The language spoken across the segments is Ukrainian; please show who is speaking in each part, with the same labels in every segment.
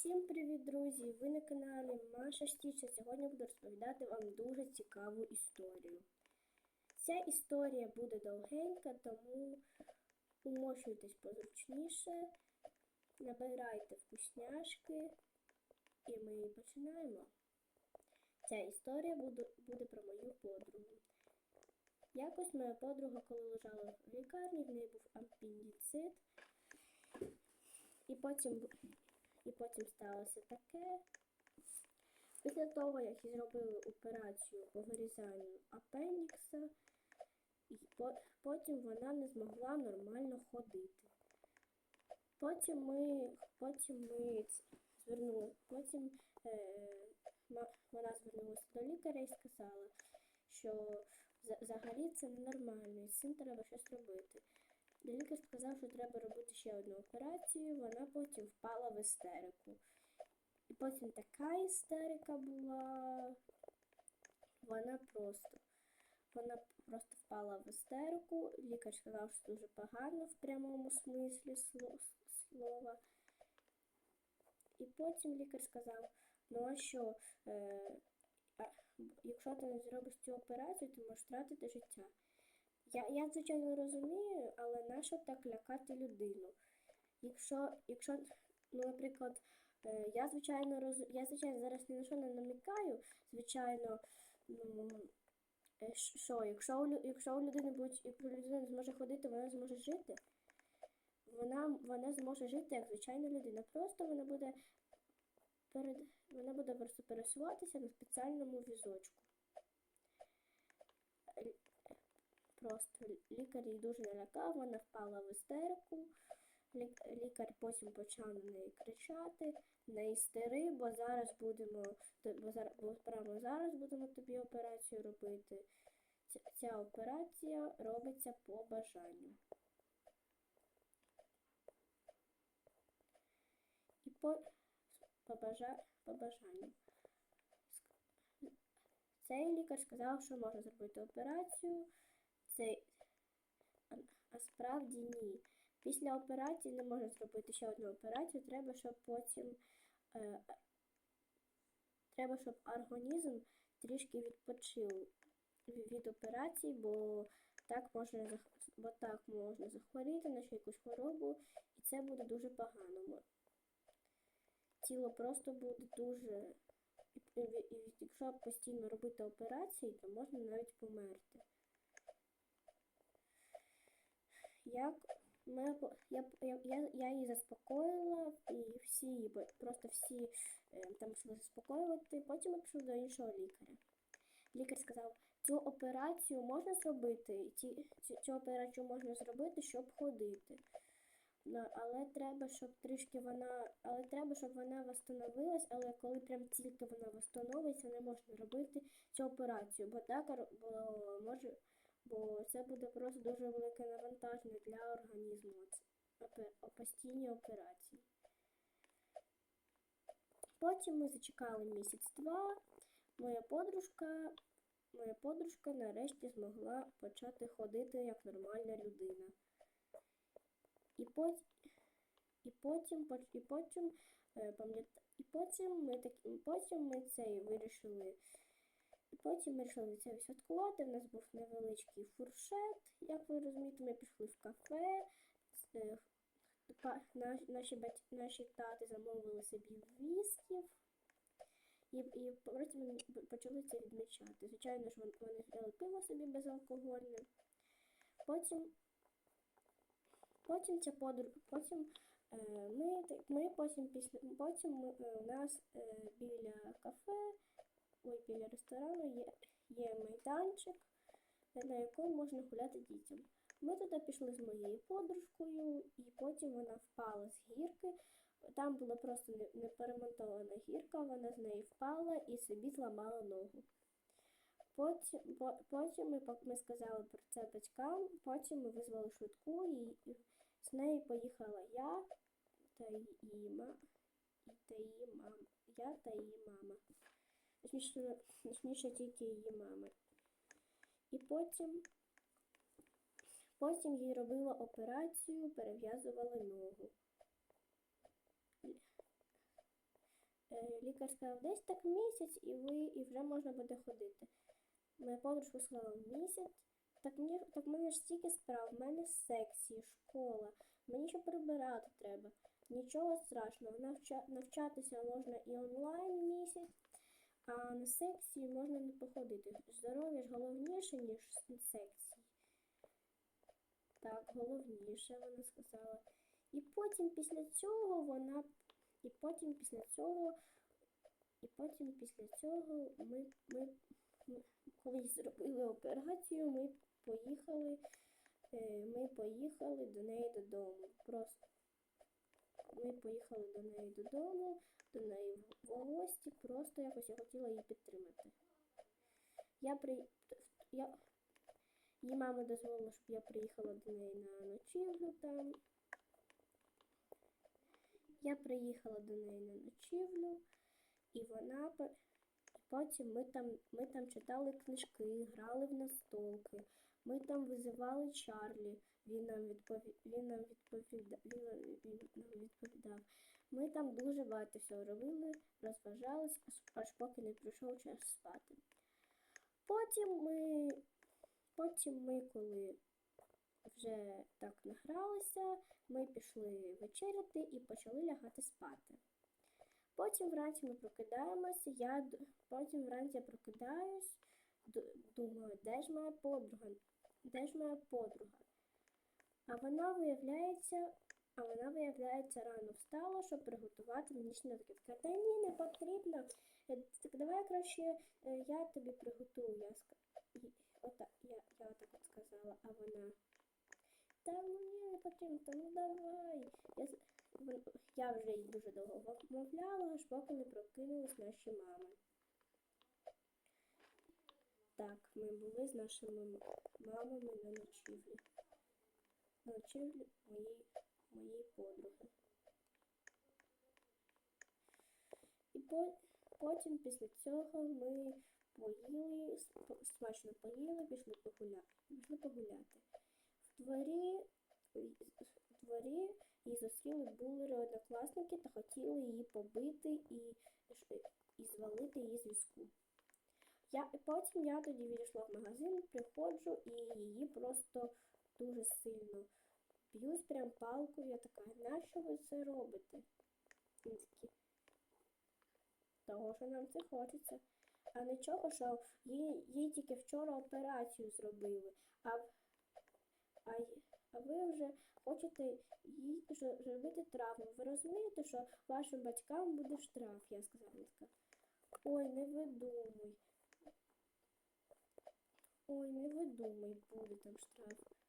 Speaker 1: Всім привіт, друзі! Ви на каналі Маша Стіча. Сьогодні буду розповідати вам дуже цікаву історію. Ця історія буде довгенька, тому умощуйтесь позручніше, набирайте вкусняшки і ми починаємо. Ця історія буде, буде про мою подругу. Якось моя подруга, коли лежала в лікарні, в неї був апендицит. І потім, і потім сталося таке. Після того, як зробили операцію по вирізанню апендікса, потім вона не змогла нормально ходити. Потім ми, потім ми звернули, потім е, вона звернулася до лікаря і сказала, що взагалі це ненормально, і з цим треба щось робити. Лікар сказав, що треба робити ще одну операцію, вона потім впала в істерику. І потім така істерика була. Вона просто. Вона просто впала в істерику. Лікар сказав, що дуже погано в прямому смислі слова. І потім лікар сказав, ну а що, е, якщо ти не зробиш цю операцію, ти можеш втратити життя. Я, я звичайно розумію, але нащо так лякати людину? Якщо, якщо ну, наприклад, е, я звичайно роз... я звичайно зараз ні на що не намікаю, звичайно, ну, е, що, якщо у, якщо у людини будуть, якщо людина зможе ходити, вона зможе жити. Вона, вона зможе жити як звичайна людина. Просто вона буде перед вона буде просто пересуватися на спеціальному візочку. Просто лікар її дуже налякав, вона впала в істерику. Лік- Лікар потім почав на неї кричати, не істери, бо зараз будемо, бо зараз, бо прямо зараз будемо тобі операцію робити. Ця, ця операція робиться по бажанню. І по, по, бажа, по бажанню. Цей лікар сказав, що може зробити операцію. Цей, а, справді ні. Після операції не можна зробити ще одну операцію, треба, щоб потім е, треба, щоб організм трішки відпочив від операцій, бо так можна бо так можна захворіти на ще якусь хворобу, і це буде дуже погано. Тіло просто буде дуже. І, і, і якщо постійно робити операції, то можна навіть померти. Як ми, я, я, я, її заспокоїла, і всі, просто всі е, там пішли заспокоювати. Потім я пішов до іншого лікаря. Лікар сказав, цю операцію можна зробити, ці, цю, операцію можна зробити, щоб ходити. Але треба, щоб трішки вона, але треба, щоб вона восстановилась, але коли прям тільки вона восстановиться, не можна робити цю операцію, бо так бо може, бо це буде просто дуже велике навантаження для організму. Це постійні операції. Потім ми зачекали місяць-два. Моя подружка, моя подружка нарешті змогла почати ходити як нормальна людина. І потім, і потім, і потім, е, пам'ят- і потім ми так, і потім ми цей вирішили. Потім ми вирішили це відсвяткувати. У нас був невеличкий фуршет, як ви розумієте, ми пішли в кафе. Е, Наші, бать- наші тати замовили собі вісків. І, і потім почали це відмічати. Звичайно ж, вони взяли пиво собі безалкогольне. Потім Потім ця подруга, потім е, ми, ми потім після потім ми, е, у нас е, біля кафе, ой, біля ресторану є, є майданчик, на якому можна гуляти дітям. Ми туди пішли з моєю подружкою, і потім вона впала з гірки. Там була просто неперемонтована гірка, вона з неї впала і собі зламала ногу. Потім, по- потім ми, ми сказали про це батькам, потім ми визвали швидку і з нею поїхала я та її ма, та її мама. Я та її мама. Точніше, точніше тільки її мама. І потім, потім їй робила операцію, перев'язували ногу. лікар сказав, десь так місяць, і ви і вже можна буде ходити. Моя подружка сказала, місяць. Так мені так мене ж стільки справ, в мене секції, школа, мені ще прибирати треба. Нічого страшного, навча, навчатися можна і онлайн місяць, а на секції можна не походити. Здоров'я ж головніше, ніж секції. Так, головніше, вона сказала. І потім після цього вона. І потім після цього. І потім після цього ми, ми, ми коли зробили операцію, ми поїхали. е, Ми поїхали до неї додому. Просто ми поїхали до неї додому, до неї в гості, просто якось я хотіла її підтримати. Я при... я... Її мама дозволила, щоб я приїхала до неї на ночівлю там. Я приїхала до неї на ночівлю, і вона по- потім ми там, ми там читали книжки, грали в настолки. Ми там визивали Чарлі, він нам відпові... він нам відповіда... він нам він нам відповідав. Ми там дуже багато всього робили, розважались, аж, поки не прийшов час спати. Потім ми, потім ми, коли вже так награлися, ми пішли вечеряти і почали лягати спати. Потім вранці ми прокидаємося, я потім вранці я прокидаюсь, думаю, де ж моя подруга? Де ж моя подруга? А вона виявляється, а вона виявляється рано встала, щоб приготувати мені сніданки. Така, та ні, не потрібно. Е, Так давай краще е, я тобі приготую. Я ска... і- Ота, я, я отак от сказала, а вона. Та ну ні, не потрібно, та ну давай. Я, я вже їй дуже довго вмовляла, аж поки не прокинулись наші мами. Так, ми були з нашими мамами на ночівлі. На ночівлі моєї, моєї подруги. І потім після цього ми поїли, смачно поїли, пішли погуляти. Пішли погуляти. В дворі, в дворі її зустріли булери однокласники та хотіли її побити і, і звалити її з візку. Я, потім я тоді відійшла в магазин, приходжу і її просто дуже сильно б'ють прям палкою. Я така, нащо ви це робите? Вони такі, того, що нам це хочеться. А нічого, що їй, їй тільки вчора операцію зробили, а, а, а ви вже хочете їй зробити травму. Ви розумієте, що вашим батькам буде штраф, я сказала така. Ой, не видумуй. Ой, не видумуй, буде там штраф.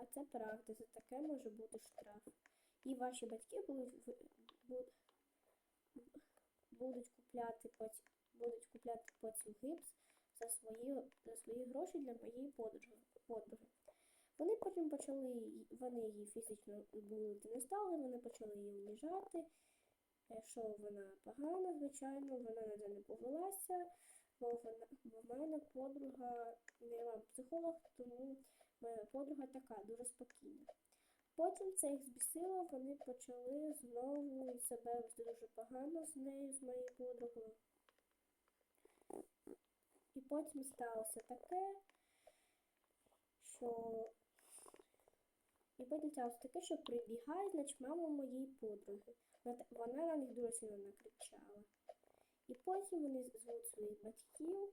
Speaker 1: А це правда, за таке може бути штраф. І ваші батьки будуть, в- будуть купляти потім, будуть гипс за свої, за свої гроші для моєї подруги. Вони потім почали, вони її фізично булити не стали, вони почали її уніжати, е, що вона погана, звичайно, вона на це не повелася, бо вона, бо в мене подруга не психолог, тому моя подруга така дуже спокійна. Потім це їх збісило, вони почали знову себе вести дуже погано з нею, з моєю подругою. І потім сталося таке, що. І потім сталося таке, що прибігає, значить, мама моєї подруги. Вона на них дуже сильно накричала. І потім вони звуть своїх батьків,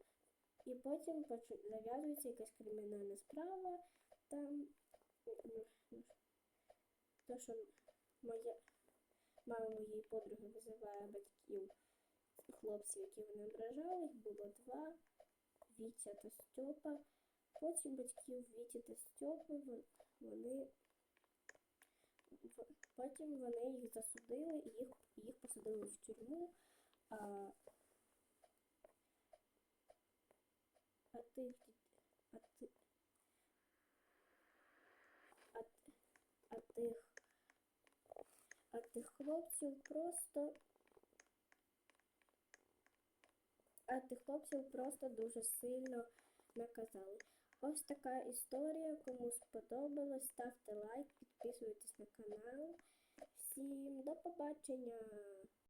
Speaker 1: і потім зав'язується якась кримінальна справа. Там ну, ну, то, що моя мама моєї подруги визиває батьків хлопців, які вони ображали, їх було два, Вітя та Стьопа. Потім батьків Віті та Стьопи вони потім вони їх засудили і їх, їх посадили в тюрму. А, а діт- а ти, а, а тих а тих хлопців просто. А тих хлопців просто дуже сильно наказали. Ось така історія. Кому сподобалось, ставте лайк, підписуйтесь на канал. Всім до побачення!